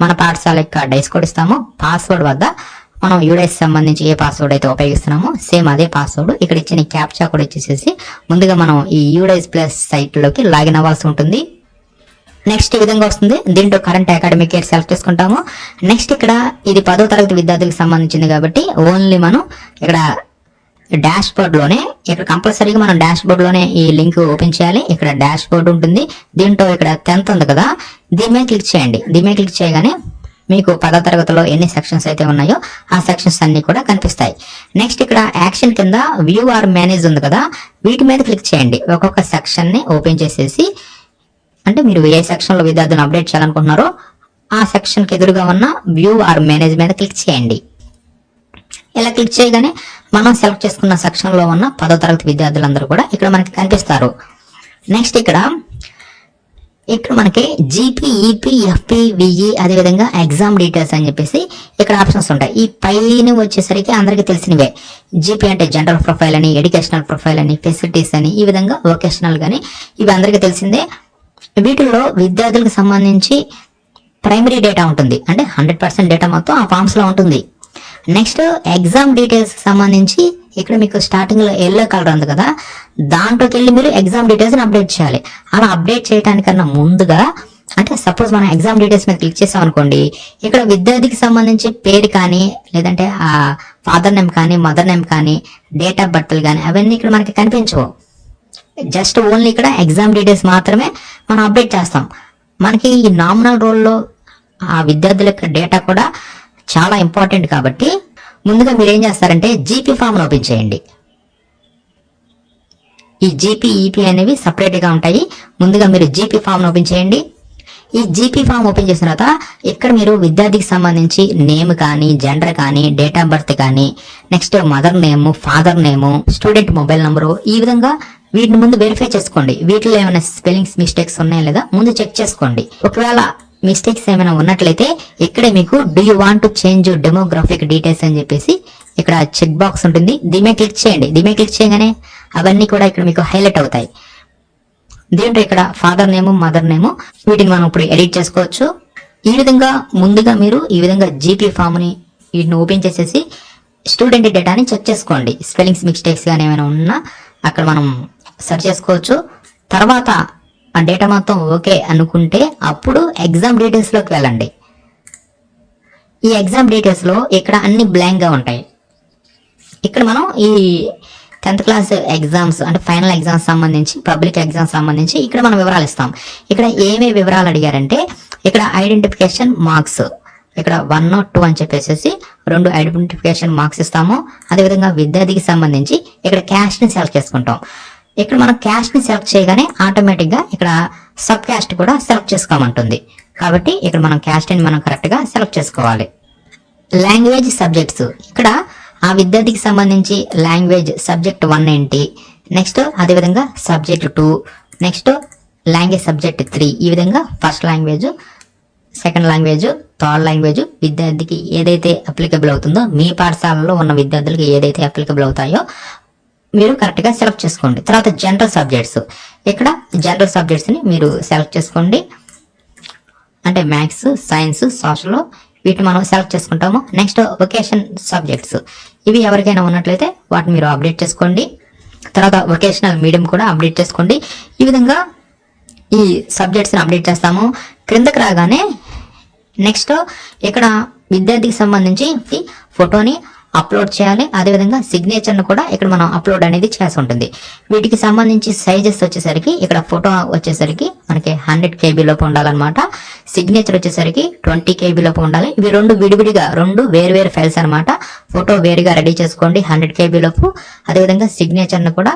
మన పాఠశాల యొక్క డైస్ కోడ్ ఇస్తాము. పాస్వర్డ్ వద్ద మనం యూడైస్ సంబంధించి ఏ పాస్వర్డ్ అయితే ఉపయోగిస్తున్నామో సేమ్ అదే పాస్వర్డ్ ఇక్కడ ఇచ్చిన క్యాప్చా కూడా ఇచ్చేసేసి ముందుగా మనం ఈ యూడైస్ ప్లస్ సైట్లోకి లాగిన్ అవ్వాల్సి ఉంటుంది. నెక్స్ట్ ఈ విధంగా వస్తుంది. దీంట్లో కరెంట్ అకాడమిక్ ఇయర్ సెలెక్ట్ చేసుకుంటాము. నెక్స్ట్ ఇక్కడ ఇది పదో తరగతి విద్యార్థులకు సంబంధించింది కాబట్టి ఓన్లీ మనం ఇక్కడ డాష్ బోర్డ్లోనే ఇక్కడ కంపల్సరీగా మనం డాష్ బోర్డ్లోనే ఈ లింక్ ఓపెన్ చేయాలి. ఇక్కడ డాష్ బోర్డ్ ఉంటుంది. దీంట్లో ఇక్కడ టెన్త్ ఉంది కదా. దీని మీద క్లిక్ చేయండి. దీని మీద క్లిక్ చేయగానే మీకు పదో తరగతిలో ఎన్ని సెక్షన్స్ అయితే ఉన్నాయో ఆ సెక్షన్స్ అన్ని కూడా కనిపిస్తాయి. నెక్స్ట్ ఇక్కడ యాక్షన్ కింద వ్యూ ఆర్ మేనేజ్ ఉంది కదా. వీటి మీద క్లిక్ చేయండి. ఒక్కొక్క సెక్షన్ని ఓపెన్ చేసేసి అంటే మీరు ఏ సెక్షన్లో విద్యార్థులను అప్డేట్ చేయాలనుకుంటున్నారో ఆ సెక్షన్కి ఎదురుగా ఉన్న వ్యూ ఆర్ మేనేజ్ మీద క్లిక్ చేయండి. ఇలా క్లిక్ చేయగానే మనం సెలెక్ట్ చేసుకున్న సెక్షన్లో ఉన్న పదో తరగతి విద్యార్థులందరూ కూడా ఇక్కడ మనకి కనిపిస్తారు. నెక్స్ట్ ఇక్కడ ఇక్కడ మనకి జీపీ ఈపీ ఎఫ్పి విఈ అదేవిధంగా ఎగ్జామ్ డీటెయిల్స్ అని చెప్పేసి ఇక్కడ ఆప్షన్స్ ఉంటాయి. ఈ పైన వచ్చేసరికి అందరికీ తెలిసినవే. జీపీ అంటే జనరల్ ప్రొఫైల్ అని ఎడ్యుకేషనల్ ప్రొఫైల్ అని ఫెసిలిటీస్ అని ఈ విధంగా వొకేషనల్ కానీ ఇవి అందరికీ తెలిసిందే. వీటిల్లో విద్యార్థులకు సంబంధించి ప్రైమరీ డేటా ఉంటుంది. అంటే హండ్రెడ్ పర్సెంట్ డేటా మొత్తం ఆ ఫామ్స్లో ఉంటుంది. నెక్స్ట్ ఎగ్జామ్ డీటెయిల్స్ సంబంధించి ఇక్కడ మీకు స్టార్టింగ్లో ఎల్లో కలర్ ఉంది కదా దాంట్లోకి వెళ్ళి మీరు ఎగ్జామ్ డీటెయిల్స్ అప్డేట్ చేయాలి. అలా అప్డేట్ చేయడానికన్నా ముందుగా అంటే సపోజ్ మనం ఎగ్జామ్ డీటెయిల్స్ మీద క్లిక్ చేసాం అనుకోండి ఇక్కడ విద్యార్థికి సంబంధించి పేరు కానీ లేదంటే ఆ ఫాదర్ నేమ్ కానీ మదర్ నేమ్ కానీ డేట్ ఆఫ్ బర్త్లు కానీ అవన్నీ ఇక్కడ మనకి కనిపించవు. జస్ట్ ఓన్లీ ఇక్కడ ఎగ్జామ్ డీటెయిల్స్ మాత్రమే మనం అప్డేట్ చేస్తాం. మనకి ఈ నామినల్ రోల్లో ఆ విద్యార్థుల యొక్క డేటా కూడా చాలా ఇంపార్టెంట్ కాబట్టి ముందుగా మీరు ఏం చేస్తారంటే జీపీ ఫామ్ ఓపెన్ చేయండి. ఈ జీపీ ఈపీ అనేవి సపరేట్గా ఉంటాయి. ముందుగా మీరు జీపీ ఫామ్ను ఓపెన్ చేయండి. ఈ జీపీ ఫామ్ ఓపెన్ చేసిన తర్వాత ఇక్కడ మీరు విద్యార్థికి సంబంధించి నేమ్ కానీ జెండర్ కానీ డేట్ ఆఫ్ బర్త్ కానీ next mother name father name student mobile number ఈ విధంగా వీటిని ముందు వెరిఫై చేసుకోండి. వీటిలో ఏమైనా స్పెల్లింగ్స్ మిస్టేక్స్ ఉన్నాయా లేదా ముందు చెక్ చేసుకోండి. ఒకవేళ మిస్టేక్స్ ఏమైనా ఉన్నట్లయితే ఇక్కడే మీకు do you want to change demographic details అని చెప్పేసి ఇక్కడ చెక్ బాక్స్ ఉంటుంది. దీమే క్లిక్ చేయండి. దీమే క్లిక్ చేయగానే అవన్నీ కూడా ఇక్కడ మీకు హైలైట్ అవుతాయి. దీంట్లో ఇక్కడ ఫాదర్ నేమ్ మదర్ నేమ్ వీటిని మనం ఇప్పుడు ఎడిట్ చేసుకోవచ్చు. ఈ విధంగా ముందుగా మీరు ఈ విధంగా జీపీ ఫామ్ని వీటిని ఓపెన్ చేసేసి స్టూడెంట్ డేటాని చెక్ చేసుకోండి. స్పెల్లింగ్స్ మిస్టేక్స్ కానీ ఏమైనా ఉన్నా అక్కడ మనం సెర్చ్ చేసుకోవచ్చు. తర్వాత ఆ డేటా మొత్తం ఓకే అనుకుంటే అప్పుడు ఎగ్జామ్ డీటెయిల్స్లోకి వెళ్ళండి. ఈ ఎగ్జామ్ డీటెయిల్స్లో ఇక్కడ అన్ని బ్లాంక్గా ఉంటాయి. ఇక్కడ మనం ఈ టెన్త్ క్లాస్ ఎగ్జామ్స్ అంటే ఫైనల్ ఎగ్జామ్స్ సంబంధించి పబ్లిక్ ఎగ్జామ్స్ సంబంధించి ఇక్కడ మనం వివరాలు ఇస్తాం. ఇక్కడ ఏమేమి వివరాలు అడిగారంటే ఇక్కడ ఐడెంటిఫికేషన్ మార్క్స్ ఇక్కడ వన్ నాట్ టూ అని చెప్పేసి రెండు ఐడెంటిఫికేషన్ మార్క్స్ ఇస్తాము. అదేవిధంగా విద్యార్థికి సంబంధించి ఇక్కడ క్యాష్ని ని సెలెక్ట్ చేసుకుంటాం. ఇక్కడ మనం క్యాస్ట్ని సెలెక్ట్ చేయగానే ఆటోమేటిక్గా ఇక్కడ సబ్ క్యాస్ట్ కూడా సెలెక్ట్ చేసుకోమంటుంది. కాబట్టి ఇక్కడ మనం క్యాస్ట్ని మనం కరెక్ట్గా సెలెక్ట్ చేసుకోవాలి. లాంగ్వేజ్ సబ్జెక్ట్స్ ఇక్కడ ఆ విద్యార్థికి సంబంధించి లాంగ్వేజ్ సబ్జెక్ట్ వన్ ఏంటి? నెక్స్ట్ అదేవిధంగా subject two next language subject three ఈ విధంగా first language second language third language విద్యార్థికి ఏదైతే అప్లికబుల్ అవుతుందో మీ పాఠశాలలో ఉన్న విద్యార్థులకి ఏదైతే అప్లికబుల్ అవుతాయో మీరు కరెక్ట్గా సెలెక్ట్ చేసుకోండి. తర్వాత జనరల్ సబ్జెక్ట్స్ ఇక్కడ జనరల్ సబ్జెక్ట్స్ని మీరు సెలెక్ట్ చేసుకోండి. అంటే మ్యాథ్స్ సైన్స్ సోషల్ వీటిని మనం సెలెక్ట్ చేసుకుంటాము. నెక్స్ట్ వొకేషన్ సబ్జెక్ట్స్ ఇవి ఎవరికైనా ఉన్నట్లయితే వాటిని మీరు అప్డేట్ చేసుకోండి. తర్వాత వొకేషనల్ మీడియం కూడా అప్డేట్ చేసుకోండి. ఈ విధంగా ఈ సబ్జెక్ట్స్ని అప్డేట్ చేస్తాము. క్రిందకు రాగానే నెక్స్ట్ ఇక్కడ విద్యార్థికి సంబంధించి ఫోటోని అప్లోడ్ చేయాలి. అదేవిధంగా సిగ్నేచర్ను కూడా ఇక్కడ మనం అప్లోడ్ అనేది చేసి ఉంటుంది. వీటికి సంబంధించి సైజెస్ వచ్చేసరికి ఇక్కడ ఫోటో వచ్చేసరికి మనకి హండ్రెడ్ కేబీ లోపు ఉండాలన్నమాట. సిగ్నేచర్ వచ్చేసరికి ట్వంటీ కేబీ లోపు ఉండాలి. ఇవి రెండు విడివిడిగా రెండు వేరు వేరు ఫైల్స్ అనమాట ఫోటో వేరుగా రెడీ చేసుకోండి హండ్రెడ్ కేబీ లోపు. అదేవిధంగా సిగ్నేచర్ను కూడా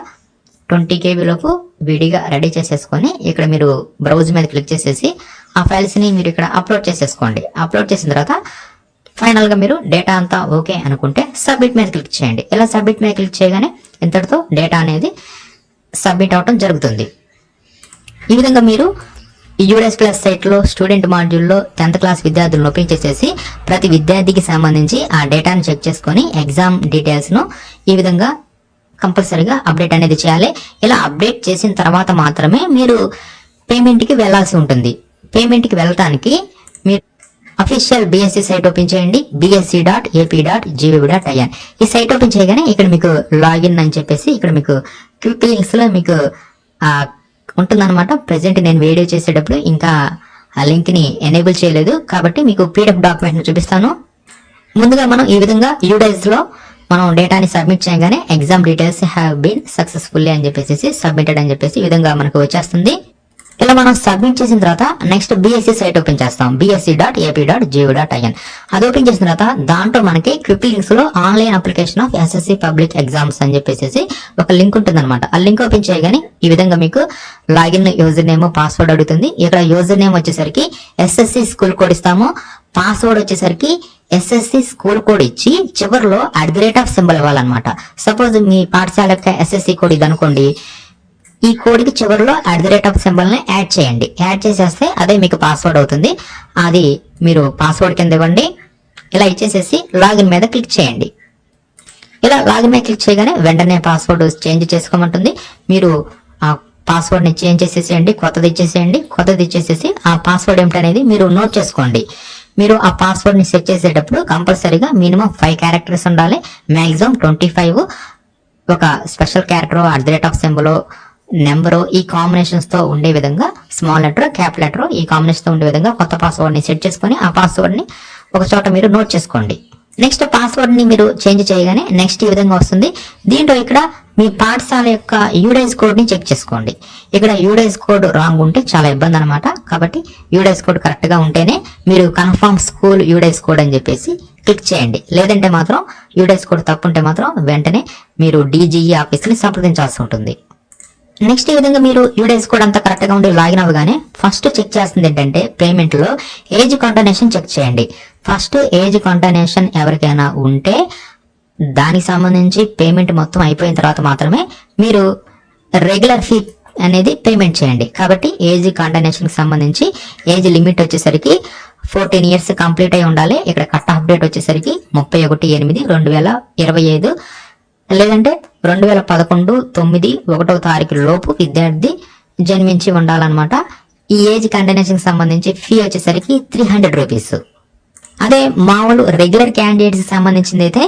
ట్వంటీ కేబీ లోపు విడిగా రెడీ చేసేసుకొని ఇక్కడ మీరు బ్రౌజ్ మీద క్లిక్ చేసేసి ఆ ఫైల్స్ని మీరు ఇక్కడ అప్లోడ్ చేసేసుకోండి. అప్లోడ్ చేసిన తర్వాత ఫైనల్గా మీరు డేటా అంతా ఓకే అనుకుంటే సబ్మిట్ మీద క్లిక్ చేయండి. ఇలా సబ్మిట్ మీద క్లిక్ చేయగానే ఇంతటితో డేటా అనేది సబ్మిట్ అవటం జరుగుతుంది. ఈ విధంగా మీరు యూఎస్ ప్లస్ సైట్లో స్టూడెంట్ మాడ్యూల్లో టెన్త్ క్లాస్ విద్యార్థులను ఓపెన్ చేసేసి ప్రతి విద్యార్థికి సంబంధించి ఆ డేటాను చెక్ చేసుకొని ఎగ్జామ్ డీటెయిల్స్ను ఈ విధంగా కంపల్సరీగా అప్డేట్ అనేది చేయాలి. ఇలా అప్డేట్ చేసిన తర్వాత మాత్రమే మీరు పేమెంట్కి వెళ్ళాల్సి ఉంటుంది. పేమెంట్కి వెళ్ళటానికి మీరు అఫీషియల్ బీఎస్సీ సైట్ ఓపెన్ చేయండి. BSE dot AP dot GV dot IN ఈ సైట్ ఓపెన్ చేయగానే ఇక్కడ మీకు లాగిన్ అని చెప్పేసి ఇక్కడ మీకు క్విక్ లింక్స్లో మీకు ఉంటుందన్నమాట. ప్రజెంట్ నేను వీడియో చేసేటప్పుడు ఇంకా ఆ లింక్ని ఎనేబుల్ చేయలేదు. కాబట్టి మీకు పీడిఎఫ్ డాక్యుమెంట్ చూపిస్తాను. ముందుగా మనం ఈ విధంగా యూడైజ్లో మనం డేటాని సబ్మిట్ చేయగానే exam details have been successfully అని చెప్పేసి సబ్మిటెడ్ అని చెప్పేసి ఈ విధంగా మనకు వచ్చేస్తుంది. ఇలా మనం సబ్మిట్ చేసిన తర్వాత నెక్స్ట్ బిఎస్సి సైట్ ఓపెన్ చేస్తాం. BSE dot AP dot G O dot IN అది ఓపెన్ చేసిన తర్వాత దాంట్లో మనకి quick లింక్స్లో online application of SSC public exams అని చెప్పేసి ఒక లింక్ ఉంటుంది అనమాట ఆ లింక్ ఓపెన్ చేయగానే ఈ విధంగా మీకు లాగిన్ యూజర్ నేమ్ పాస్వర్డ్ అడుగుతుంది. ఇక్కడ యూజర్ నేమ్ వచ్చేసరికి ఎస్ఎస్సి స్కూల్ కోడ్ ఇస్తాము. పాస్వర్డ్ వచ్చేసరికి ఎస్ఎస్సి స్కూల్ కోడ్ ఇచ్చి చివరిలో at the rate of symbol ఇవ్వాలన్నమాట. Suppose మీ పాఠశాల యొక్క ఎస్ఎస్సి కోడ్ ఇది అనుకోండి. ఈ కోడ్కి చివరిలో అట్ ది రేట్ ఆఫ్ సింబల్ని యాడ్ చేయండి. యాడ్ చేసేస్తే అదే మీకు పాస్వర్డ్ అవుతుంది. అది మీరు పాస్వర్డ్ కింద ఇవ్వండి. ఇలా ఇచ్చేసేసి లాగిన్ మీద క్లిక్ చేయండి. ఇలా లాగిన్ మీద క్లిక్ చేయగానే వెంటనే పాస్వర్డ్ చేంజ్ చేసుకోమంటుంది. మీరు ఆ పాస్వర్డ్ని చేంజ్ చేసేసేయండి కొత్తది ఇచ్చేసేయండి. కొత్తది ఇచ్చేసేసి ఆ పాస్వర్డ్ ఏమిటనేది మీరు నోట్ చేసుకోండి. మీరు ఆ పాస్వర్డ్ని సెట్ చేసేటప్పుడు కంపల్సరీగా మినిమం ఫైవ్ క్యారెక్టర్స్ ఉండాలి. మ్యాక్సిమం ట్వంటీ ఫైవ్ ఒక special character at the rate of symbol number ఈ కాంబినేషన్స్తో ఉండే విధంగా స్మాల్ లెటర్ క్యాప్ లెటర్ ఈ కాంబినేషన్తో ఉండే విధంగా కొత్త పాస్వర్డ్ని సెట్ చేసుకొని ఆ పాస్వర్డ్ని ఒక చోట మీరు నోట్ చేసుకోండి. నెక్స్ట్ పాస్వర్డ్ని మీరు చేంజ్ చేయగానే నెక్స్ట్ ఈ విధంగా వస్తుంది. దీంట్లో ఇక్కడ మీ పాఠశాల యొక్క యూడైజ్ కోడ్ని చెక్ చేసుకోండి. ఇక్కడ యూడైజ్ కోడ్ రాంగ్ ఉంటే చాలా ఇబ్బంది అనమాట కాబట్టి యూడైజ్ కోడ్ కరెక్ట్గా ఉంటేనే మీరు కన్ఫర్మ్ స్కూల్ యూడైజ్ కోడ్ అని చెప్పేసి క్లిక్ చేయండి. లేదంటే మాత్రం యూడైజ్ కోడ్ తప్పు ఉంటే మాత్రం వెంటనే మీరు డీజీఈ ఆఫీస్ని సంప్రదించాల్సి ఉంటుంది. నెక్స్ట్ ఈ విధంగా మీరు యూడేస్ కూడా అంతా కరెక్ట్గా ఉండి లాగిన్ అవ్వగానే ఫస్ట్ చెక్ చేస్తుంది ఏంటంటే పేమెంట్లో ఏజ్ కాంటనేషన్ చెక్ చేయండి. ఫస్ట్ ఏజ్ కాంటనేషన్ ఎవరికైనా ఉంటే దానికి సంబంధించి పేమెంట్ మొత్తం అయిపోయిన తర్వాత మాత్రమే మీరు రెగ్యులర్ ఫీ అనేది పేమెంట్ చేయండి. కాబట్టి ఏజ్ కాంటనేషన్కి సంబంధించి ఏజ్ లిమిట్ వచ్చేసరికి ఫోర్టీన్ ఇయర్స్ కంప్లీట్ అయి ఉండాలి. ఇక్కడ కట్ ఆఫ్ డేట్ వచ్చేసరికి ముప్పై ఒకటి ఎనిమిది రెండు వేల ఇరవై ఐదు. లేదంటే రెండు వేల పదకొండు తొమ్మిది ఒకటవ తారీఖు లోపు విద్యార్థి జన్మించి ఉండాలన్నమాట. ఈ ఏజ్ కంటిన్యూషన్ సంబంధించి ఫీ వచ్చేసరికి త్రీ హండ్రెడ్ రూపీస్ అదే మామూలు రెగ్యులర్ క్యాండిడేట్స్ సంబంధించింది అయితే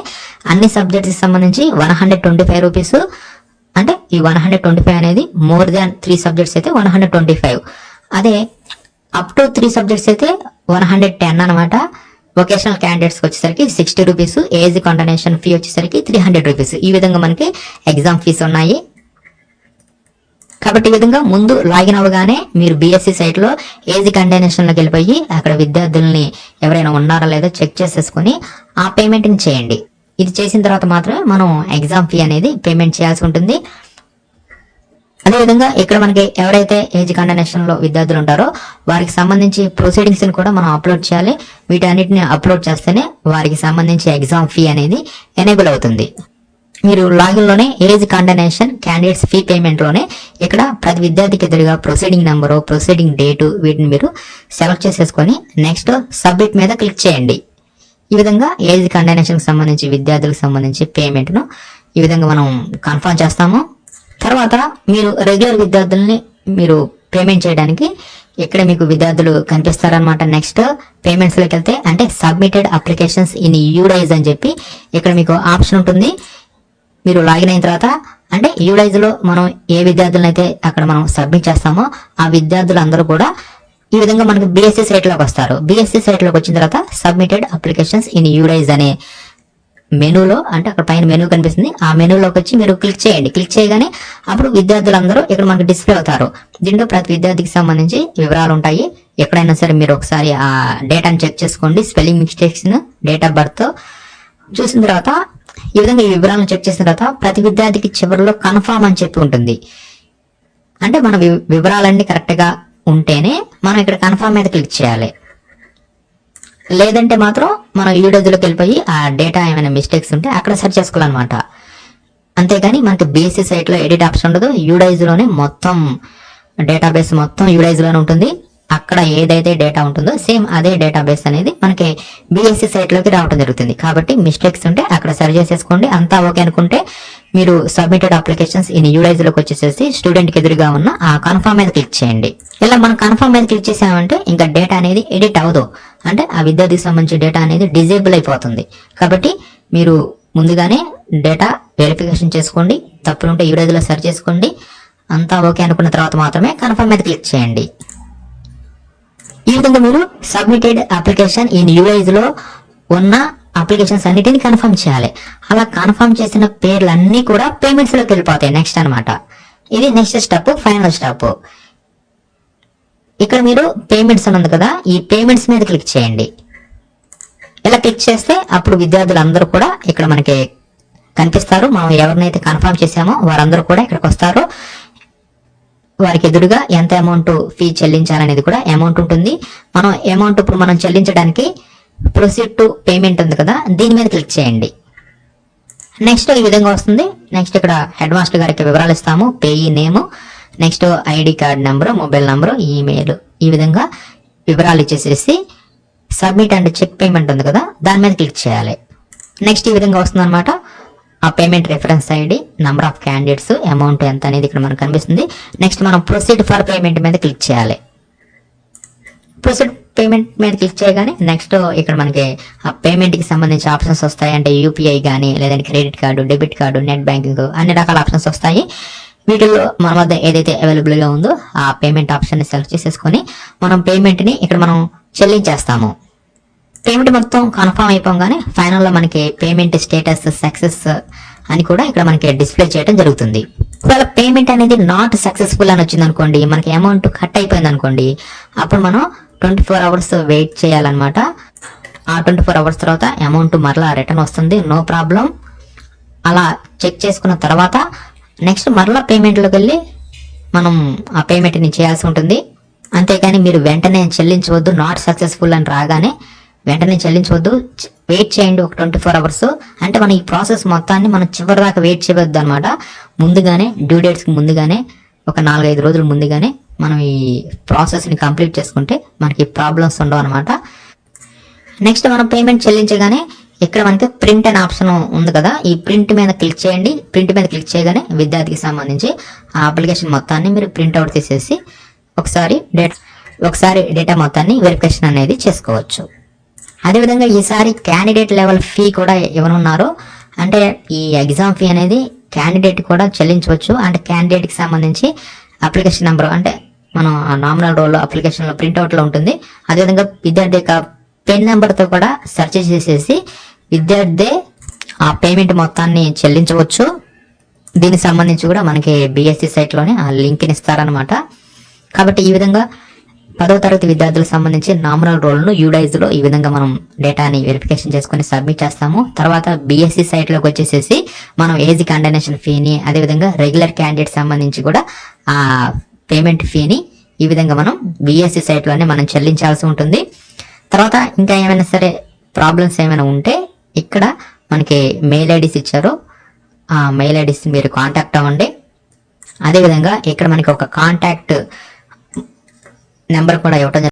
అన్ని సబ్జెక్ట్స్ సంబంధించి one hundred twenty five rupees అంటే ఈ వన్ హండ్రెడ్ ట్వంటీ ఫైవ్ అనేది మోర్ దాన్ త్రీ సబ్జెక్ట్స్ అయితే వన్ హండ్రెడ్ ట్వంటీ ఫైవ్ అదే అప్ టు త్రీ సబ్జెక్ట్స్ అయితే వన్ హండ్రెడ్ టెన్ అనమాట వొకేషనల్ క్యాండిడేట్స్ వచ్చేసరికి sixty rupees age condonation fee వచ్చేసరికి three hundred rupees ఈ విధంగా మనకి ఎగ్జామ్ ఫీస్ ఉన్నాయి. కాబట్టి ఈ విధంగా ముందు లాగిన్ అవ్వగానే మీరు బీఎస్సీ సైట్లో ఏజ్ కంటైనేషన్లోకి వెళ్ళిపోయి అక్కడ విద్యార్థుల్ని ఎవరైనా ఉన్నారా లేదో చెక్ చేసేసుకొని ఆ పేమెంట్ని చేయండి. ఇది చేసిన తర్వాత మాత్రమే మనం ఎగ్జామ్ ఫీ అనేది పేమెంట్ చేయాల్సి ఉంటుంది. అదేవిధంగా ఇక్కడ మనకి ఎవరైతే ఏజ్ కండనేషన్లో విద్యార్థులు ఉంటారో వారికి సంబంధించి ప్రొసీడింగ్స్ని కూడా మనం అప్లోడ్ చేయాలి. వీటన్నిటిని అప్లోడ్ చేస్తేనే వారికి సంబంధించి ఎగ్జామ్ ఫీ అనేది ఎనేబుల్ అవుతుంది. మీరు లాగిన్లోనే ఏజ్ కండనేషన్ క్యాండిడేట్స్ ఫీ పేమెంట్లోనే ఇక్కడ ప్రతి విద్యార్థికి ఎదురుగా ప్రొసీడింగ్ నెంబరు ప్రొసీడింగ్ డేటు వీటిని మీరు సెలెక్ట్ చేసేసుకొని నెక్స్ట్ సబ్మిట్ మీద క్లిక్ చేయండి. ఈ విధంగా ఏజ్ కండనేషన్ సంబంధించి విద్యార్థులకు సంబంధించి పేమెంట్ను ఈ విధంగా మనం కన్ఫర్మ్ చేస్తాము. తర్వాత మీరు రెగ్యులర్ విద్యార్థుల్ని మీరు పేమెంట్ చేయడానికి ఇక్కడ మీకు విద్యార్థులు కనిపిస్తారనమాట నెక్స్ట్ పేమెంట్స్లోకి వెళ్తే అంటే సబ్మిటెడ్ అప్లికేషన్స్ ఇన్ యూడైజ్ అని చెప్పి ఇక్కడ మీకు ఆప్షన్ ఉంటుంది. మీరు లాగిన్ అయిన తర్వాత అంటే యూడైజ్లో మనం ఏ విద్యార్థులను అయితే అక్కడ మనం సబ్మిట్ చేస్తామో ఆ విద్యార్థులందరూ కూడా ఈ విధంగా మనకు బిఎస్సి సైట్లోకి వస్తారు. బిఎస్సి సైట్లోకి వచ్చిన తర్వాత సబ్మిటెడ్ అప్లికేషన్స్ ఇన్ యూడైజ్ అనే మెనూలో అంటే అక్కడ పైన మెనూ కనిపిస్తుంది. ఆ మెనూలోకి వచ్చి మీరు క్లిక్ చేయండి. క్లిక్ చేయగానే అప్పుడు విద్యార్థులందరూ ఇక్కడ మనకి డిస్ప్లే అవుతారు. దీంట్లో ప్రతి విద్యార్థికి సంబంధించి వివరాలు ఉంటాయి. ఎక్కడైనా సరే మీరు ఒకసారి ఆ డేటాను చెక్ చేసుకోండి. Spelling mistakes date of birth చూసిన తర్వాత ఈ విధంగా ఈ వివరాలను చెక్ చేసిన తర్వాత ప్రతి విద్యార్థికి చివరిలో కన్ఫామ్ అని చెప్పి ఉంటుంది. అంటే మన వి- వివరాలన్నీ కరెక్ట్గా ఉంటేనే మనం ఇక్కడ కన్ఫామ్ మీద క్లిక్ చేయాలి. లేదంటే మాత్రం మనం ఈడోజులోకి వెళ్ళిపోయి ఆ డేటా ఏమైనా మిస్టేక్స్ ఉంటే అక్కడ సెర్చ్ చేసుకోవాలన్నమాట. అంతేగాని మనకి బీఎస్సీ సైట్లో ఎడిట్ ఆప్షన్ ఉండదు. యూడైజ్లోనే మొత్తం డేటాబేస్ మొత్తం యూడైజ్లోనే ఉంటుంది. అక్కడ ఏదైతే డేటా ఉంటుందో సేమ్ అదే డేటాబేస్ అనేది మనకి బిఎస్సి సైట్లోకి రావడం జరుగుతుంది. కాబట్టి మిస్టేక్స్ ఉంటే అక్కడ సరి చేసేసుకోండి. అంతా ఓకే అనుకుంటే మీరు సబ్మిటెడ్ అప్లికేషన్స్ ఇన్ యూడైజ్లోకి వచ్చేసేసి స్టూడెంట్కి ఎదురుగా ఉన్న ఆ కన్ఫర్మ్ మీద క్లిక్ చేయండి. ఇలా మనం కన్ఫర్మ్ మీద క్లిక్ చేసామంటే ఇంకా డేటా అనేది ఎడిట్ అవ్వదు. అంటే ఆ విద్యార్థికి సంబంధించిన డేటా అనేది డిజేబుల్ అయిపోతుంది. కాబట్టి మీరు ముందుగానే డేటా వెరిఫికేషన్ చేసుకోండి. తప్పులుంటే ఈ రోజులో సెర్చ్ చేసుకోండి. అంతా ఓకే అనుకున్న తర్వాత మాత్రమే కన్ఫర్మ్ మీద క్లిక్ చేయండి. ఈ విధంగా మీరు సబ్మిటెడ్ అప్లికేషన్ ఇన్ యూఐజ్లో ఉన్న అప్లికేషన్స్ అన్నిటిని కన్ఫర్మ్ చేయాలి. అలా కన్ఫర్మ్ చేసిన పేర్లన్నీ కూడా పేమెంట్స్లోకి వెళ్ళిపోతాయి. నెక్స్ట్ అన్నమాట. ఇది నెక్స్ట్ స్టెప్ ఫైనల్ స్టెప్ ఇక్కడ మీరు పేమెంట్స్ అని ఉంది కదా ఈ పేమెంట్స్ మీద క్లిక్ చేయండి. ఇలా క్లిక్ చేస్తే అప్పుడు విద్యార్థులందరూ కూడా ఇక్కడ మనకి కనిపిస్తారు. మనం ఎవరినైతే కన్ఫర్మ్ చేసామో వారందరూ కూడా ఇక్కడికి వస్తారు. వారికి ఎదురుగా ఎంత అమౌంట్ ఫీ చెల్లించాలనేది కూడా అమౌంట్ ఉంటుంది. మనం అమౌంట్ ఇప్పుడు మనం చెల్లించడానికి ప్రొసీడ్ టు పేమెంట్ ఉంది కదా దీని మీద క్లిక్ చేయండి. నెక్స్ట్ ఈ విధంగా వస్తుంది. నెక్స్ట్ ఇక్కడ హెడ్ మాస్టర్ గారికి వివరాలు ఇస్తాము. Payee name next ID card number mobile number email. ఈ విధంగా వివరాలు ఇచ్చేసేసి సబ్మిట్ అండ్ చెక్ పేమెంట్ ఉంది కదా దాని మీద క్లిక్ చేయాలి. నెక్స్ట్ ఈ విధంగా వస్తుంది అనమాట ఆ payment reference ID number of candidates amount ఎంత అనేది ఇక్కడ మనకు కనిపిస్తుంది. నెక్స్ట్ మనం ప్రొసీడ్ ఫర్ పేమెంట్ మీద క్లిక్ చేయాలి. ప్రొసీడ్ పేమెంట్ మీద క్లిక్ చేయగానే నెక్స్ట్ ఇక్కడ మనకి ఆ పేమెంట్కి సంబంధించి ఆప్షన్స్ వస్తాయి. అంటే యూపీఐ కానీ లేదంటే credit card debit card net banking అన్ని రకాల ఆప్షన్స్ వస్తాయి. వీటిల్లో మన వద్ద ఏదైతే అవైలబుల్గా ఉందో ఆ పేమెంట్ ఆప్షన్ని సెలెక్ట్ చేసేసుకొని మనం పేమెంట్ని ఇక్కడ మనం చెల్లించేస్తాము. పేమెంట్ మొత్తం కన్ఫర్మ్ అయిపోగానే ఫైనల్లో మనకి పేమెంట్ స్టేటస్ సక్సెస్ అని కూడా ఇక్కడ మనకి డిస్ప్లే చేయడం జరుగుతుంది. ఒకవేళ పేమెంట్ అనేది నాట్ సక్సెస్ఫుల్ అని వచ్చింది అనుకోండి మనకి అమౌంట్ కట్ అయిపోయింది అనుకోండి అప్పుడు మనం ట్వంటీ ఫోర్ అవర్స్ వెయిట్ చేయాలన్నమాట. ఆ ట్వంటీ ఫోర్ అవర్స్ తర్వాత అమౌంట్ మరలా రిటర్న్ వస్తుంది నో ప్రాబ్లం అలా చెక్ చేసుకున్న తర్వాత నెక్స్ట్ మరలా పేమెంట్లోకి వెళ్ళి మనం ఆ పేమెంట్ని చేయాల్సి ఉంటుంది. అంతేకాని మీరు వెంటనే చెల్లించవద్దు. నాట్ సక్సెస్ఫుల్ అని రాగానే వెంటనే చెల్లించవద్దు. వెయిట్ చేయండి ఒక ట్వంటీ ఫోర్ అవర్స్ అంటే మనం ఈ ప్రాసెస్ మొత్తాన్ని మనం చివరి దాకా వెయిట్ చేయవద్దు అనమాట ముందుగానే డ్యూ డేట్స్కి ముందుగానే ఒక నాలుగైదు రోజులు ముందుగానే మనం ఈ ప్రాసెస్ని కంప్లీట్ చేసుకుంటే మనకి ప్రాబ్లమ్స్ ఉండవు అనమాట నెక్స్ట్ మనం పేమెంట్ చెల్లించగానే ఇక్కడ మనకి ప్రింట్ అనే ఆప్షన్ ఉంది కదా. ఈ ప్రింట్ మీద క్లిక్ చేయండి. ప్రింట్ మీద క్లిక్ చేయగానే విద్యార్థికి సంబంధించి ఆ అప్లికేషన్ మొత్తాన్ని మీరు ప్రింట్అవుట్ తీసేసి ఒకసారి డేటా ఒకసారి డేటా మొత్తాన్ని వెరిఫికేషన్ అనేది చేసుకోవచ్చు. అదేవిధంగా ఈసారి క్యాండిడేట్ లెవెల్ ఫీ కూడా ఇవ్వనున్నారు అంటే ఈ ఎగ్జామ్ ఫీ అనేది క్యాండిడేట్ కూడా చెల్లించవచ్చు. అంటే క్యాండిడేట్కి సంబంధించి అప్లికేషన్ నెంబర్ అంటే మనం నామినల్ రోల్ అప్లికేషన్లో ప్రింట్అవుట్లో ఉంటుంది. అదేవిధంగా విద్యార్థి యొక్క పెన్ నెంబర్తో కూడా సెర్చ్ చేసేసి విద్యార్థి ఆ పేమెంట్ మొత్తాన్ని చెల్లించవచ్చు. దీనికి సంబంధించి కూడా మనకి బీఎస్సీ సైట్లోనే ఆ లింక్ని ఇస్తారనమాట కాబట్టి ఈ విధంగా పదవ తరగతి విద్యార్థులకు సంబంధించి నామినల్ రోల్ను యూడైజ్లో ఈ విధంగా మనం డేటాని వెరిఫికేషన్ చేసుకొని సబ్మిట్ చేస్తాము. తర్వాత బీఎస్సీ సైట్లోకి వచ్చేసేసి మనం ఏజ్ కండనేషన్ ఫీని అదేవిధంగా రెగ్యులర్ క్యాండిడేట్ సంబంధించి కూడా ఆ పేమెంట్ ఫీని ఈ విధంగా మనం బీఎస్సీ సైట్లోనే మనం చెల్లించాల్సి ఉంటుంది. తర్వాత ఇంకా ఏమైనా సరే ప్రాబ్లమ్స్ ఏమైనా ఉంటే ఇక్కడ మనకి మెయిల్ ఐడీస్ ఇచ్చారు. ఆ మెయిల్ ఐడీస్ మీరు కాంటాక్ట్ అవ్వండి. అదేవిధంగా ఇక్కడ మనకి ఒక కాంటాక్ట్ నెంబర్ కూడా ఇవ్వటం